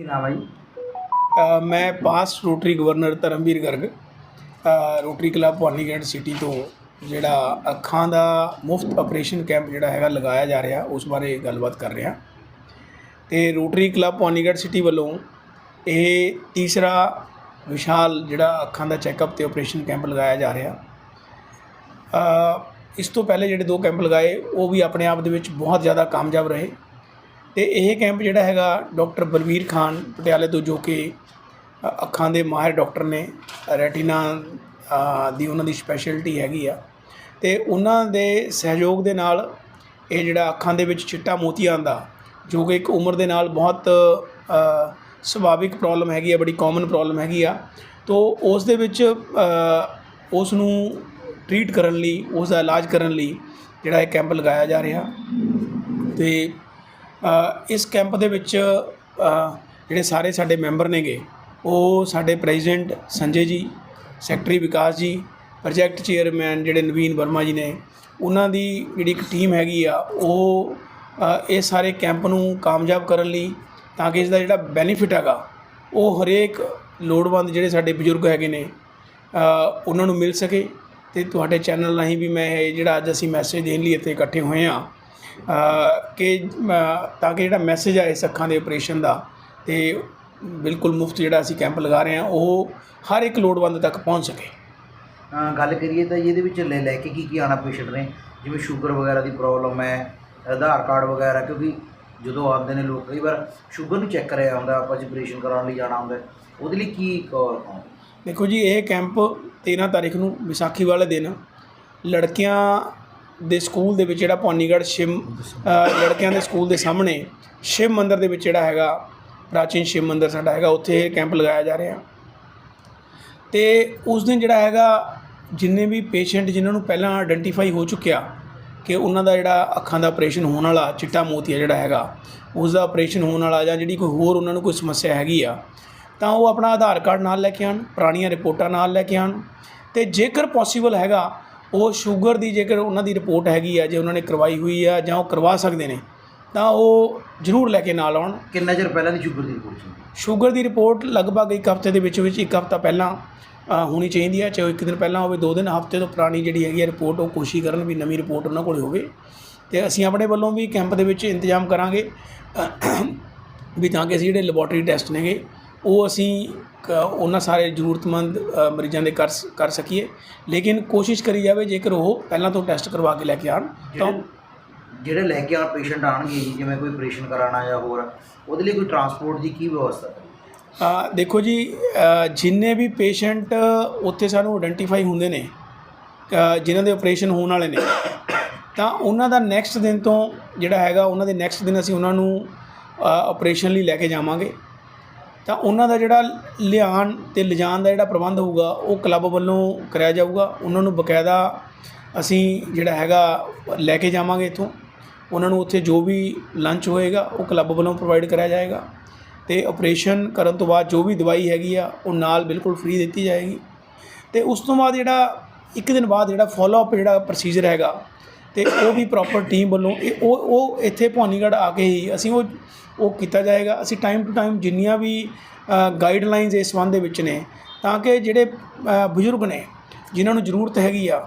ਕੀ ਨਾਮ ਹੈ ਜੀ? ਮੈਂ past Rotary governor Dharamvir Garg Rotary Club Bhawanigarh City ਤੋਂ, ਜਿਹੜਾ ਅੱਖਾਂ ਦਾ ਮੁਫਤ ਆਪਰੇਸ਼ਨ ਕੈਂਪ ਜਿਹੜਾ ਹੈਗਾ ਲਗਾਇਆ ਜਾ ਰਿਹਾ, ਉਸ ਬਾਰੇ ਗੱਲਬਾਤ ਕਰ ਰਿਹਾ। ਤੇ ਰੋਟਰੀ ਕਲੱਬ ਭਵਾਨੀਗੜ੍ਹ ਸਿਟੀ ਵੱਲੋਂ ਇਹ ਤੀਸਰਾ ਵਿਸ਼ਾਲ ਜਿਹੜਾ ਅੱਖਾਂ ਦਾ ਚੈੱਕਅਪ ਤੇ ਆਪਰੇਸ਼ਨ ਕੈਂਪ ਲਗਾਇਆ ਜਾ ਰਿਹਾ। ਇਸ ਤੋਂ ਪਹਿਲੇ ਜਿਹੜੇ ਦੋ ਕੈਂਪ ਲਗਾਏ, ਉਹ ਵੀ ਆਪਣੇ ਆਪ ਦੇ ਵਿੱਚ ਬਹੁਤ ਜ਼ਿਆਦਾ ਕਾਮਯਾਬ ਰਹੇ। ਤੇ ਇਹ ਕੈਂਪ ਜਿਹੜਾ ਹੈਗਾ ਡਾਕਟਰ ਬਲਵੀਰ ਖਾਨ ਪਟਿਆਲੇ ਤੋਂ ਜੋ ਕਿ ਅੱਖਾਂ ਦੇ ਮਾਹਿਰ ਡਾਕਟਰ ਨੇ, ਰੈਟੀਨਾ ਦੀ ਉਹਨਾਂ ਦੀ ਸਪੈਸ਼ਲਿਟੀ ਹੈਗੀ ਆ। ਤੇ ਉਹਨਾਂ ਦੇ ਸਹਿਯੋਗ ਦੇ ਨਾਲ ਇਹ ਜਿਹੜਾ ਅੱਖਾਂ ਦੇ ਵਿੱਚ ਚਿੱਟਾ ਮੋਤੀਆ ਆਉਂਦਾ, ਜੋ ਕਿ ਇੱਕ ਉਮਰ ਦੇ ਨਾਲ ਬਹੁਤ ਸੁਭਾਵਿਕ ਪ੍ਰੋਬਲਮ ਹੈਗੀ ਆ, ਬੜੀ ਕਾਮਨ ਪ੍ਰੋਬਲਮ ਹੈਗੀ ਆ। ਤੋਂ ਉਸ ਦੇ ਵਿੱਚ ਉਸ ਨੂੰ ਟਰੀਟ ਕਰਨ ਲਈ, ਉਸ ਦਾ ਇਲਾਜ ਕਰਨ ਲਈ ਜਿਹੜਾ ਇਹ ਕੈਂਪ ਲਗਾਇਆ ਜਾ ਰਿਹਾ। ਤੇ ਇਸ ਕੈਂਪ ਦੇ ਵਿੱਚ ਜਿਹੜੇ ਸਾਰੇ ਸਾਡੇ ਮੈਂਬਰ ਨੇਗੇ, ਉਹ ਸਾਡੇ ਪ੍ਰੈਜ਼ੀਡੈਂਟ ਸੰਜੇ ਜੀ, ਸੈਕਟਰੀ ਵਿਕਾਸ ਜੀ, ਪ੍ਰੋਜੈਕਟ ਚੇਅਰਮੈਨ ਜਿਹੜੇ ਨਵੀਨ ਵਰਮਾ ਜੀ ਨੇ, ਉਹਨਾਂ ਦੀ ਜਿਹੜੀ ਇੱਕ ਟੀਮ ਹੈਗੀ ਆ, ਉਹ ਇਹ ਸਾਰੇ ਕੈਂਪ ਨੂੰ ਕਾਮਯਾਬ ਕਰਨ ਲਈ ਤਾਂ ਕਿ ਇਸ ਦਾ ਜਿਹੜਾ ਬੈਨੀਫਿਟ ਹੈਗਾ, ਉਹ ਹਰੇਕ ਲੋੜਵੰਦ ਜਿਹੜੇ ਸਾਡੇ ਬਜ਼ੁਰਗ ਹੈਗੇ ਨੇ ਉਹਨਾਂ ਨੂੰ ਮਿਲ ਸਕੇ। ਤੇ ਤੁਹਾਡੇ ਚੈਨਲ ਰਾਹੀਂ ਵੀ ਮੈਂ ਇਹ ਜਿਹੜਾ ਅੱਜ ਅਸੀਂ ਮੈਸੇਜ ਦੇਣ ਲਈ ਇੱਥੇ ਇਕੱਠੇ ਹੋਏ ਆ ਕਿ ਤਾਂ ਕਿ ਜਿਹੜਾ ਮੈਸੇਜ ਆ ਇਸ ਅੱਖਾਂ ਦੇ ਆਪਰੇਸ਼ਨ ਦਾ ਤੇ ਬਿਲਕੁਲ ਮੁਫਤ ਜਿਹੜਾ ਅਸੀਂ ਕੈਂਪ ਲਗਾ ਰਹੇ ਹਾਂ ਉਹ ਹਰ ਇੱਕ ਲੋੜਵੰਦ ਤੱਕ ਪਹੁੰਚ ਸਕੇ ਗੱਲ ਕਰੀਏ ਤਾਂ ਇਹਦੇ ਵਿੱਚ ਲੈ ਲੈ ਕੇ ਕੀ ਕੀ ਆਣਾ ਪੇਸ਼ੈਂਟ ਨੇ ਜਿਵੇਂ ਸ਼ੂਗਰ ਵਗੈਰਾ ਦੀ ਪ੍ਰੋਬਲਮ ਹੈ ਆਧਾਰ ਕਾਰਡ ਵਗੈਰਾ ਕਿਉਂਕਿ ਜਦੋਂ ਆਉਂਦੇ ਨੇ ਲੋਕ ਕਈ ਵਾਰ ਸ਼ੂਗਰ ਨੂੰ ਚੈੱਕ ਕਰਿਆ ਹੁੰਦਾ ਆਪਾਂ ਆਪਰੇਸ਼ਨ ਕਰਾਉਣ ਲਈ ਜਾਣਾ ਹੁੰਦਾ। ਉਹਦੇ ਲਈ ਕੀ ਕ- ਦੇਖੋ ਜੀ ਇਹ ਕੈਂਪ 13 ਤਾਰੀਖ ਨੂੰ ਵਿਸਾਖੀ ਵਾਲੇ ਦਿਨ ਲੜਕੀਆਂ ਦੇ ਸਕੂਲ ਦੇ ਵਿੱਚ ਜਿਹੜਾ ਭਵਾਨੀਗੜ੍ਹ ਸ਼ਿਵ ਲੜਕਿਆਂ ਦੇ ਸਕੂਲ ਦੇ ਸਾਹਮਣੇ ਸ਼ਿਵ ਮੰਦਿਰ ਦੇ ਵਿੱਚ ਜਿਹੜਾ ਹੈਗਾ, ਪ੍ਰਾਚੀਨ ਸ਼ਿਵ ਮੰਦਿਰ ਸਾਡਾ ਹੈਗਾ, ਉੱਥੇ ਇਹ ਕੈਂਪ ਲਗਾਇਆ ਜਾ ਰਿਹਾ। ਤੇ ਉਸ ਦਿਨ ਜਿਹੜਾ ਹੈਗਾ, ਜਿੰਨੇ ਵੀ ਪੇਸ਼ੈਂਟ ਜਿਨ੍ਹਾਂ ਨੂੰ ਪਹਿਲਾਂ ਆਇਡੈਂਟੀਫਾਈ ਹੋ ਚੁੱਕਿਆ ਕਿ ਉਹਨਾਂ ਦਾ ਜਿਹੜਾ ਅੱਖਾਂ ਦਾ ਆਪਰੇਸ਼ਨ ਹੋਣ ਵਾਲਾ, ਚਿੱਟਾ ਮੋਤੀਆ ਜਿਹੜਾ ਹੈਗਾ, ਉਸ ਦਾ ਆਪਰੇਸ਼ਨ ਹੋਣ ਵਾਲਾ ਜਾਂ ਜਿਹੜੀ ਕੋਈ ਹੋਰ ਉਹਨਾਂ ਨੂੰ ਕੋਈ ਸਮੱਸਿਆ ਹੈਗੀ ਆ, ਤਾਂ ਉਹ ਆਪਣਾ ਆਧਾਰ ਕਾਰਡ ਨਾਲ ਲੈ ਕੇ ਆਉਣ, ਪੁਰਾਣੀਆਂ ਰਿਪੋਰਟਾਂ ਨਾਲ ਲੈ ਕੇ ਆਉਣ। ਤੇ ਜੇਕਰ ਪੋਸੀਬਲ ਹੈਗਾ ਉਹ ਸ਼ੂਗਰ ਦੀ ਜੇਕਰ ਉਹਨਾਂ ਦੀ ਰਿਪੋਰਟ ਹੈਗੀ ਆ ਜੇ ਉਹਨਾਂ ਨੇ ਕਰਵਾਈ ਹੋਈ ਆ ਜਾਂ ਉਹ ਕਰਵਾ ਸਕਦੇ ਨੇ ਤਾਂ ਉਹ ਜ਼ਰੂਰ ਲੈ ਕੇ ਨਾਲ ਆਉਣ। ਕਿੰਨਾ ਚਿਰ ਪਹਿਲਾਂ ਦੀ ਸ਼ੂਗਰ ਦੀ ਰਿਪੋਰਟ ਸੀ? ਸ਼ੂਗਰ ਦੀ ਰਿਪੋਰਟ ਲਗਭਗ ਇੱਕ ਹਫ਼ਤੇ ਦੇ ਵਿੱਚ ਵਿੱਚ ਇੱਕ ਹਫ਼ਤਾ ਪਹਿਲਾਂ ਹੋਣੀ ਚਾਹੀਦੀ ਹੈ ਚਾਹੇ ਇੱਕ ਦਿਨ ਪਹਿਲਾਂ ਹੋਵੇ ਦੋ ਦਿਨ ਹਫ਼ਤੇ ਤੋਂ ਪੁਰਾਣੀ ਜਿਹੜੀ ਹੈਗੀ ਹੈ ਰਿਪੋਰਟ ਉਹ ਕੋਸ਼ਿਸ਼ ਕਰਨ ਵੀ ਨਵੀਂ ਰਿਪੋਰਟ ਉਹਨਾਂ ਕੋਲ ਹੋਵੇ। ਤੇ ਅਸੀਂ ਆਪਣੇ ਵੱਲੋਂ ਵੀ ਕੈਂਪ ਦੇ ਵਿੱਚ ਇੰਤਜ਼ਾਮ ਕਰਾਂਗੇ ਵੀ ਤਾਂ ਕਿ ਅਸੀਂ ਜਿਹੜੇ ਲੈਬੋਰਟਰੀ ਟੈਸਟ ਨੇਗੇ ਉਹ ਅਸੀਂ ਉਹਨਾਂ ਸਾਰੇ ਜ਼ਰੂਰਤਮੰਦ ਮਰੀਜ਼ਾਂ ਦੇ ਕਰ ਕਰ ਸਕੀਏ। ਲੇਕਿਨ ਕੋਸ਼ਿਸ਼ ਕਰੀ ਜਾਵੇ ਜੇਕਰ ਉਹ ਪਹਿਲਾਂ ਤੋਂ ਟੈਸਟ ਕਰਵਾ ਕੇ ਲੈ ਕੇ ਆਉਣ ਤਾਂ ਜਿਹੜੇ ਲੈ ਕੇ ਆ ਪੇਸ਼ੈਂਟ ਆਣਗੇ ਜਿਵੇਂ ਕੋਈ ਆਪਰੇਸ਼ਨ ਕਰਾਉਣਾ ਜਾਂ ਹੋਰ ਉਹਦੇ ਲਈ ਕੋਈ ਟਰਾਂਸਪੋਰਟ ਦੀ ਕੀ ਵਿਵਸਥਾ? ਹੈ ਅ, ਦੇਖੋ ਜੀ ਜਿੰਨੇ ਵੀ ਪੇਸ਼ੈਂਟ ਉੱਥੇ ਸਾਨੂੰ ਆਇਡੈਂਟੀਫਾਈ ਹੁੰਦੇ ਨੇ ਜਿਨ੍ਹਾਂ ਦੇ ਆਪਰੇਸ਼ਨ ਹੋਣ ਵਾਲੇ ਨੇ ਤਾਂ ਉਹਨਾਂ ਦਾ ਨੈਕਸਟ ਦਿਨ ਤੋਂ ਜਿਹੜਾ ਹੈਗਾ ਉਹਨਾਂ ਦੇ ਨੈਕਸਟ ਦਿਨ ਅਸੀਂ ਉਹਨਾਂ ਨੂੰ ਆਪਰੇਸ਼ਨ ਲਈ ਲੈ ਕੇ ਜਾਵਾਂਗੇ। ਤਾਂ ਉਹਨਾਂ ਦਾ ਜਿਹੜਾ ਲਿਆਉਣ ਤੇ ਲਿਜਾਣ ਦਾ ਜਿਹੜਾ ਪ੍ਰਬੰਧ ਹੋਊਗਾ, ਉਹ ਕਲੱਬ ਵੱਲੋਂ ਕਰਾਇਆ ਜਾਊਗਾ। ਉਹਨਾਂ ਨੂੰ ਬਕਾਇਦਾ ਅਸੀਂ ਜਿਹੜਾ ਹੈਗਾ ਲੈ ਕੇ ਜਾਵਾਂਗੇ ਇੱਥੋਂ। ਉਹਨਾਂ ਨੂੰ ਉੱਥੇ ਜੋ ਵੀ ਲੰਚ ਹੋਏਗਾ, ਉਹ ਕਲੱਬ ਵੱਲੋਂ ਪ੍ਰੋਵਾਈਡ ਕਰਾਇਆ ਜਾਏਗਾ। ਤੇ ਆਪਰੇਸ਼ਨ ਕਰਨ ਤੋਂ ਬਾਅਦ ਜੋ ਵੀ ਦਵਾਈ ਹੈਗੀ ਆ, ਉਹ ਨਾਲ ਬਿਲਕੁਲ ਫ੍ਰੀ ਦਿੱਤੀ ਜਾਏਗੀ। ਤੇ ਉਸ ਤੋਂ ਬਾਅਦ ਜਿਹੜਾ ਇੱਕ ਦਿਨ ਬਾਅਦ ਜਿਹੜਾ ਫਾਲੋ ਅਪ ਜਿਹੜਾ ਪ੍ਰੋਸੀਜਰ ਹੈਗਾ ਤੇ ਉਹ ਵੀ ਪ੍ਰੋਪਰ ਟੀਮ ਵੱਲੋਂ ਇਹ ਉਹ ਉਹ ਇੱਥੇ ਭਵਾਨੀਗੜ੍ਹ ਆ ਕੇ ਹੀ ਅਸੀਂ ਉਹ ਉਹ ਕੀਤਾ ਜਾਏਗਾ। ਅਸੀਂ ਟਾਈਮ ਟੂ ਟਾਈਮ ਜਿੰਨੀਆਂ ਵੀ ਗਾਈਡਲਾਈਨਸ ਇਸ ਸੰਬੰਧ ਦੇ ਵਿੱਚ ਨੇ ਤਾਂ ਕਿ ਜਿਹੜੇ ਬਜ਼ੁਰਗ ਨੇ ਜਿਨ੍ਹਾਂ ਨੂੰ ਜ਼ਰੂਰਤ ਹੈਗੀ ਆ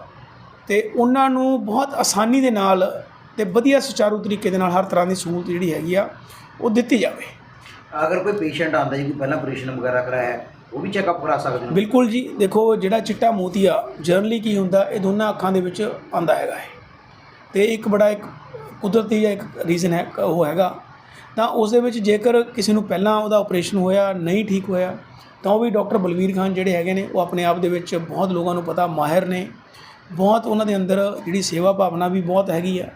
ਤੇ ਉਹਨਾਂ ਨੂੰ ਬਹੁਤ ਆਸਾਨੀ ਦੇ ਨਾਲ ਤੇ ਵਧੀਆ ਸੁਚਾਰੂ ਤਰੀਕੇ ਦੇ ਨਾਲ ਹਰ ਤਰ੍ਹਾਂ ਦੀ ਸਹੂਲਤ ਜਿਹੜੀ ਹੈਗੀ ਆ ਉਹ ਦਿੱਤੀ ਜਾਵੇ। ਅਗਰ ਕੋਈ ਪੇਸ਼ੈਂਟ ਆਂਦਾ ਜੀ ਕੋਈ ਪਹਿਲਾਂ ਆਪਰੇਸ਼ਨ ਵਗੈਰਾ ਕਰਾਇਆ ਹੈ, ਉਹ ਵੀ ਚੈੱਕਅਪ ਕਰਾ ਸਕਦੇ ਨੇ? ਬਿਲਕੁਲ ਜੀ। ਦੇਖੋ ਜਿਹੜਾ ਚਿੱਟਾ ਮੋਤੀਆ ਜਨਰਲੀ ਕੀ ਹੁੰਦਾ ਇਹ ਦੋਨਾਂ ਅੱਖਾਂ ਦੇ ਵਿੱਚ ਆਂਦਾ ਹੈਗਾ ਹੈ। ਤੇ ਇੱਕ ਬੜਾ ਇੱਕ ਕੁਦਰਤੀ ਜਿਹਾ ਇੱਕ ਰੀਜ਼ਨ ਹੈ, ਉਹ ਹੈਗਾ। ਤਾਂ ਉਸ ਦੇ ਵਿੱਚ ਜੇਕਰ ਕਿਸੇ ਨੂੰ ਪਹਿਲਾਂ ਉਹਦਾ ਆਪਰੇਸ਼ਨ ਹੋਇਆ, ਨਹੀਂ ਠੀਕ ਹੋਇਆ, ਤਾਂ ਉਹ ਵੀ ਡਾਕਟਰ ਬਲਵੀਰ ਖਾਨ ਜਿਹੜੇ ਹੈਗੇ ਨੇ, ਉਹ ਆਪਣੇ ਆਪ ਦੇ ਵਿੱਚ ਬਹੁਤ ਲੋਕਾਂ ਨੂੰ ਪਤਾ ਮਾਹਿਰ ਨੇ। ਬਹੁਤ ਉਹਨਾਂ ਦੇ ਅੰਦਰ ਜਿਹੜੀ ਸੇਵਾ ਭਾਵਨਾ ਵੀ ਬਹੁਤ ਹੈਗੀ ਆ।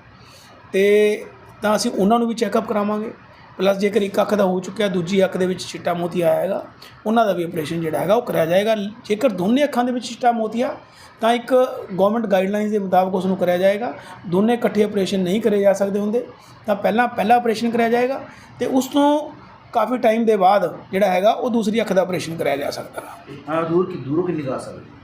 ਤੇ ਤਾਂ ਅਸੀਂ ਉਹਨਾਂ ਨੂੰ ਵੀ ਚੈੱਕਅਪ ਕਰਾਵਾਂਗੇ। ਪਲੱਸ ਜੇਕਰ ਇੱਕ ਅੱਖ ਦਾ ਹੋ ਚੁੱਕਿਆ, ਦੂਜੀ ਅੱਖ ਦੇ ਵਿੱਚ ਚਿੱਟਾ ਮੋਤੀਆ ਆਇਆ ਹੈਗਾ, ਉਹਨਾਂ ਦਾ ਵੀ ਆਪਰੇਸ਼ਨ ਜਿਹੜਾ ਹੈਗਾ ਉਹ ਕਰਾਇਆ ਜਾਏਗਾ। ਜੇਕਰ ਦੋਨੇ ਅੱਖਾਂ ਦੇ ਵਿੱਚ ਚਿੱਟਾ ਮੋਤੀਆ, ਤਾਂ ਇੱਕ ਗਵਰਨਮੈਂਟ ਗਾਈਡਲਾਈਨਸ ਦੇ ਮੁਤਾਬਕ ਉਸ ਨੂੰ ਕਰਿਆ ਜਾਏਗਾ। ਦੋਨੇ ਇਕੱਠੇ ਆਪਰੇਸ਼ਨ ਨਹੀਂ ਕਰੇ ਜਾ ਸਕਦੇ ਹੁੰਦੇ, ਤਾਂ ਪਹਿਲਾਂ ਪਹਿਲਾ ਆਪਰੇਸ਼ਨ ਕਰਾਇਆ ਜਾਏਗਾ ਤੇ ਉਸ ਤੋਂ ਕਾਫੀ ਟਾਈਮ ਦੇ ਬਾਅਦ ਜਿਹੜਾ ਹੈਗਾ, ਉਹ ਦੂਸਰੀ ਅੱਖ ਦਾ ਆਪਰੇਸ਼ਨ ਕਰਾਇਆ ਜਾ ਸਕਦਾ। ਹੈ ਹਾਂ ਦੂਰ ਕਿ ਦੂਰੋਂ ਕਿੰਨੀ ਜਾ ਸਕਦੇ?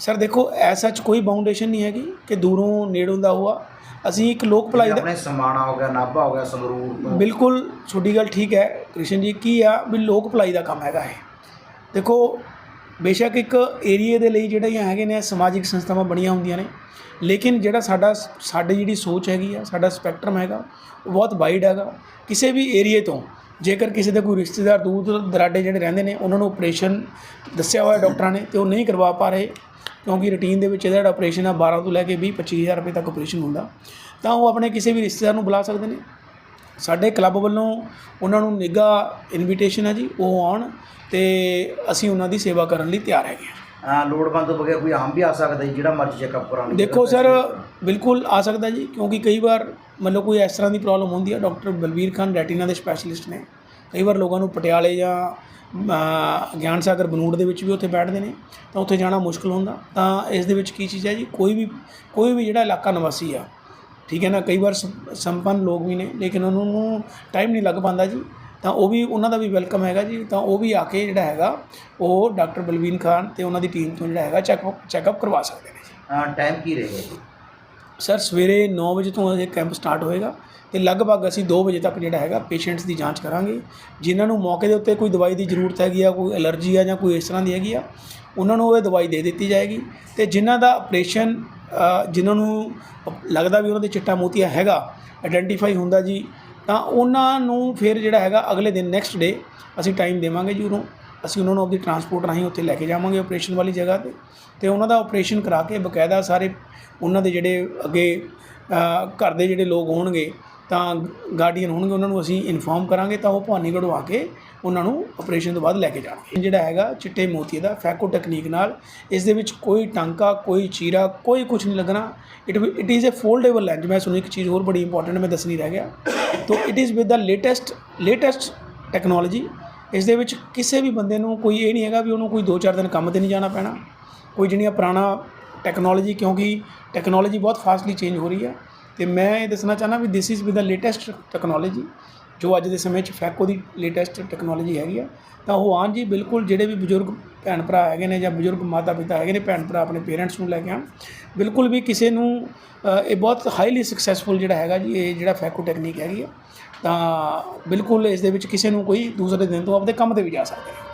ਸਰ ਦੇਖੋ ਐਸਾ ਚ ਕੋਈ ਬਾਉਂਡੇਸ਼ਨ ਨਹੀਂ ਹੈਗੀ ਕਿ ਦੂਰੋਂ ਨੇੜੋਂ ਦਾ ਹੋਆ। ਅਸੀਂ ਇੱਕ ਲੋਕ ਭਲਾਈ ਦਾ ਆਪਣੇ ਸਮਾਣਾ ਹੋ ਗਿਆ ਨਾਭਾ ਹੋ ਗਿਆ ਸੰਗਰੂਰ ਤੋਂ। ਬਿਲਕੁਲ ਤੁਹਾਡੀ ਗੱਲ ਠੀਕ ਹੈ ਕ੍ਰਿਸ਼ਨ ਜੀ ਕੀ ਆ ਵੀ ਲੋਕ ਭਲਾਈ ਦਾ ਕੰਮ ਹੈਗਾ ਇਹ। ਦੇਖੋ ਬੇਸ਼ੱਕ ਇੱਕ ਏਰੀਏ ਦੇ ਲਈ ਜਿਹੜੀਆਂ ਹੈਗੇ ਨੇ ਸਮਾਜਿਕ ਸੰਸਥਾਵਾਂ ਬਣੀਆਂ ਹੁੰਦੀਆਂ ਨੇ ਲੇਕਿਨ ਜਿਹੜਾ ਸਾਡਾ ਸਾਡੀ ਜਿਹੜੀ ਸੋਚ ਹੈਗੀ ਆ ਸਾਡਾ ਸਪੈਕਟਰਮ ਹੈਗਾ ਉਹ ਬਹੁਤ ਵਾਈਡ ਹੈਗਾ। ਕਿਸੇ ਵੀ ਏਰੀਏ ਤੋਂ ਜੇਕਰ ਕਿਸੇ ਦੇ ਕੋਈ ਰਿਸ਼ਤੇਦਾਰ ਦੂਰ ਦੂਰ ਦਰਾਡੇ ਜਿਹੜੇ ਰਹਿੰਦੇ ਨੇ ਉਹਨਾਂ ਨੂੰ ਆਪਰੇਸ਼ਨ ਦੱਸਿਆ ਹੋਇਆ ਡਾਕਟਰਾਂ ਨੇ ਤੇ ਉਹ ਨਹੀਂ ਕਰਵਾ ਪਾ ਰਹੇ ਕਿਉਂਕਿ ਰੂਟੀਨ ਦੇ ਵਿੱਚ ਇਹਦਾ ਜਿਹੜਾ ਆਪਰੇਸ਼ਨ ਆ 12 ਤੋਂ ਲੈ ਕੇ 20 25000 ਰੁਪਏ ਤੱਕ ਆਪਰੇਸ਼ਨ ਹੁੰਦਾ। ਤਾਂ ਉਹ ਆਪਣੇ ਕਿਸੇ ਵੀ ਰਿਸ਼ਤੇਦਾਰ ਨੂੰ ਬੁਲਾ ਸਕਦੇ ਨੇ। ਸਾਡੇ ਕਲੱਬ ਵੱਲੋਂ ਉਹਨਾਂ ਨੂੰ ਨਿੱਘਾ ਇਨਵੀਟੇਸ਼ਨ ਹੈ ਜੀ ਉਹ ਆਉਣ ਤੇ ਅਸੀਂ ਉਹਨਾਂ ਦੀ ਸੇਵਾ ਕਰਨ ਲਈ ਤਿਆਰ ਹੈਗੇ ਹਾਂ ਲੋੜਵੰਦ ਤੋਂ ਬਗੈਰ ਕੋਈ ਆਮ ਵੀ ਆ ਸਕਦਾ ਜੀ ਜਿਹੜਾ ਮਰਜ਼ੀ ਚੈੱਕਅਪ ਕਰਾਉਣ ਲਈ। ਦੇਖੋ ਸਰ ਬਿਲਕੁਲ ਆ ਸਕਦਾ ਜੀ ਕਿਉਂਕਿ ਕਈ ਵਾਰ ਮਤਲਬ ਕੋਈ ਇਸ ਤਰ੍ਹਾਂ ਦੀ ਪ੍ਰੋਬਲਮ ਹੁੰਦੀ ਹੈ ਡਾਕਟਰ ਬਲਬੀਰ ਖਾਨ ਰੈਟੀਨਾ ਦੇ ਸਪੈਸ਼ਲਿਸਟ ਨੇ। ਕਈ ਵਾਰ ਲੋਕਾਂ ਨੂੰ ਪਟਿਆਲੇ ਜਾਂ ਗਿਆਨ ਸਾਗਰ ਬਨੂੜ ਦੇ ਵਿੱਚ ਵੀ ਉੱਥੇ ਬੈਠਦੇ ਨੇ, ਤਾਂ ਉੱਥੇ ਜਾਣਾ ਮੁਸ਼ਕਲ ਹੁੰਦਾ। ਤਾਂ ਇਸ ਦੇ ਵਿੱਚ ਕੀ ਚੀਜ਼ ਹੈ ਜੀ, ਕੋਈ ਵੀ ਕੋਈ ਵੀ ਜਿਹੜਾ ਇਲਾਕਾ ਨਿਵਾਸੀ ਆ, ਠੀਕ ਹੈ ਨਾ, ਕਈ ਵਾਰ ਸੰਪੰਨ ਲੋਕ ਵੀ ਨੇ, ਲੇਕਿਨ ਉਹਨਾਂ ਨੂੰ ਟਾਈਮ ਨਹੀਂ ਲੱਗ ਪਾਉਂਦਾ ਜੀ। ਤਾਂ ਉਹ ਵੀ, ਉਹਨਾਂ ਦਾ ਵੀ ਵੈਲਕਮ ਹੈਗਾ ਜੀ। ਤਾਂ ਉਹ ਵੀ ਆ ਕੇ ਜਿਹੜਾ ਹੈਗਾ, ਉਹ ਡਾਕਟਰ ਬਲਵੀਨ ਖਾਨ ਤੇ ਉਹਨਾਂ ਦੀ ਟੀਮ ਤੋਂ ਜਿਹੜਾ ਹੈਗਾ ਚੈੱਕਅਪ ਚੈੱਕਅਪ ਕਰਵਾ ਸਕਦੇ ਨੇ ਜੀ। ਟਾਈਮ ਕੀ ਰਹੇਗਾ ਜੀ? ਸਰ, ਸਵੇਰੇ 9 ਵਜੇ ਤੋਂ ਇਹ ਕੈਂਪ ਸਟਾਰਟ ਹੋਏਗਾ ਤੇ ਲਗਭਗ ਅਸੀਂ 2 ਵਜੇ ਤੱਕ ਜਿਹੜਾ ਹੈਗਾ ਪੇਸ਼ੈਂਟਸ ਦੀ ਜਾਂਚ ਕਰਾਂਗੇ। ਜਿਨ੍ਹਾਂ ਨੂੰ ਮੌਕੇ ਦੇ ਉੱਤੇ ਕੋਈ ਦਵਾਈ ਦੀ ਜ਼ਰੂਰਤ ਹੈਗੀ ਆ, ਕੋਈ ਐਲਰਜੀ ਆ ਜਾਂ ਕੋਈ ਇਸ ਤਰ੍ਹਾਂ ਦੀ ਹੈਗੀ ਆ, ਉਹਨਾਂ ਨੂੰ ਉਹ ਦਵਾਈ ਦੇ ਦਿੱਤੀ ਜਾਏਗੀ ਤੇ ਜਿਨ੍ਹਾਂ ਦਾ ਆਪਰੇਸ਼ਨ ਜਿਨ੍ਹਾਂ ਨੂੰ ਲੱਗਦਾ ਵੀ ਉਹਨਾਂ ਦੇ ਚਿੱਟਾ ਮੋਤੀਆ ਹੈਗਾ ਆਇਡੈਂਟੀਫਾਈ ਹੁੰਦਾ ਜੀ, ਤਾਂ ਉਹਨਾਂ ਨੂੰ ਫਿਰ ਜਿਹੜਾ ਹੈਗਾ ਅਗਲੇ ਦਿਨ ਨੈਕਸਟ ਡੇ ਅਸੀਂ ਟਾਈਮ ਦੇਵਾਂਗੇ ਜੀ ਉਹਨੂੰ ਅਸੀਂ ਉਹਨਾਂ ਨੂੰ ਆਪਣੀ ਟਰਾਂਸਪੋਰਟ ਰਾਹੀਂ ਉੱਥੇ ਲੈ ਕੇ ਜਾਵਾਂਗੇ ਆਪਰੇਸ਼ਨ ਵਾਲੀ ਜਗ੍ਹਾ ਤੇ ਤੇ ਉਹਨਾਂ ਦਾ ਆਪਰੇਸ਼ਨ ਕਰਾ ਕੇ ਬਕਾਇਦਾ ਸਾਰੇ ਉਹਨਾਂ ਦੇ ਜਿਹੜੇ ਅੱਗੇ ਘਰ ਦੇ ਜਿਹੜੇ ਲੋਕ ਹੋਣਗੇ ਤਾਂ ਗਾਰਡੀਅਨ ਹੋਣਗੇ, ਉਹਨਾਂ ਨੂੰ ਅਸੀਂ ਇਨਫੋਰਮ ਕਰਾਂਗੇ ਤਾਂ ਉਹ ਭਵਾਨੀਗੜ੍ਹ ਆ ਕੇ ਉਹਨਾਂ ਨੂੰ ਆਪਰੇਸ਼ਨ ਤੋਂ ਬਾਅਦ ਲੈ ਕੇ ਜਾਣਗੇ। ਜਿਹੜਾ ਹੈਗਾ ਚਿੱਟੇ ਮੋਤੀ ਦਾ ਫੈਕੋ ਟੈਕਨੀਕ ਨਾਲ ਇਸ ਦੇ ਵਿੱਚ ਕੋਈ ਟਾਂਕਾ, ਕੋਈ ਚੀਰਾ, ਕੋਈ ਕੁਝ ਨਹੀਂ ਲੱਗਣਾ। It it is a foldable lens ਮੈਂ ਤੁਹਾਨੂੰ ਇੱਕ ਚੀਜ਼ ਹੋਰ ਬੜੀ ਇੰਪੋਰਟੈਂਟ ਮੈਂ ਦੱਸਣੀ ਰਹਿ ਗਿਆ। ਤੋ it is with the latest latest technology ਇਸ ਦੇ ਵਿੱਚ ਕਿਸੇ ਵੀ ਬੰਦੇ ਨੂੰ ਕੋਈ ਇਹ ਨਹੀਂ ਹੈਗਾ ਵੀ ਉਹਨੂੰ ਕੋਈ 2-4 ਦਿਨ ਕੰਮ ਤੇ ਨਹੀਂ ਜਾਣਾ ਪੈਣਾ। ਕੋਈ ਜਿਹੜੀਆਂ ਪੁਰਾਣਾ ਟੈਕਨੋਲੋਜੀ ਕਿਉਂਕਿ ਟੈਕਨੋਲੋਜੀ ਬਹੁਤ ਫਾਸਟਲੀ ਚੇਂਜ ਹੋ ਰਹੀ ਹੈ। ਤੇ ਮੈਂ ਇਹ ਦੱਸਣਾ ਚਾਹਨਾ ਵੀ this is with the latest technology ਜੋ ਅੱਜ ਦੇ ਸਮੇਂ 'ਚ ਫੈਕੋ ਦੀ ਲੇਟੈਸਟ ਟੈਕਨੋਲੋਜੀ ਹੈਗੀ ਆ, ਤਾਂ ਉਹ ਆਉਣ ਜੀ ਬਿਲਕੁਲ ਜਿਹੜੇ ਵੀ ਬਜ਼ੁਰਗ ਭੈਣ ਭਰਾ ਹੈਗੇ ਨੇ ਜਾਂ ਬਜ਼ੁਰਗ ਮਾਤਾ ਪਿਤਾ ਹੈਗੇ ਨੇ, ਭੈਣ ਭਰਾ ਆਪਣੇ ਪੇਰੈਂਟਸ ਨੂੰ ਲੈ ਕੇ ਆਉਣ, ਬਿਲਕੁਲ ਵੀ ਕਿਸੇ ਨੂੰ ਇਹ ਬਹੁਤ ਹਾਈਲੀ ਸਕਸੈਸਫੁਲ ਜਿਹੜਾ ਹੈਗਾ ਜੀ, ਇਹ ਜਿਹੜਾ ਫੈਕੋ ਟੈਕਨੀਕ ਹੈਗੀ ਆ। ਤਾਂ ਬਿਲਕੁਲ ਇਸ ਦੇ ਵਿੱਚ ਕਿਸੇ ਨੂੰ ਕੋਈ ਦੂਸਰੇ ਦਿਨ ਤੋਂ ਆਪਦੇ ਕੰਮ ਤੇ ਵੀ ਜਾ ਸਕਦੇ। ਨੇ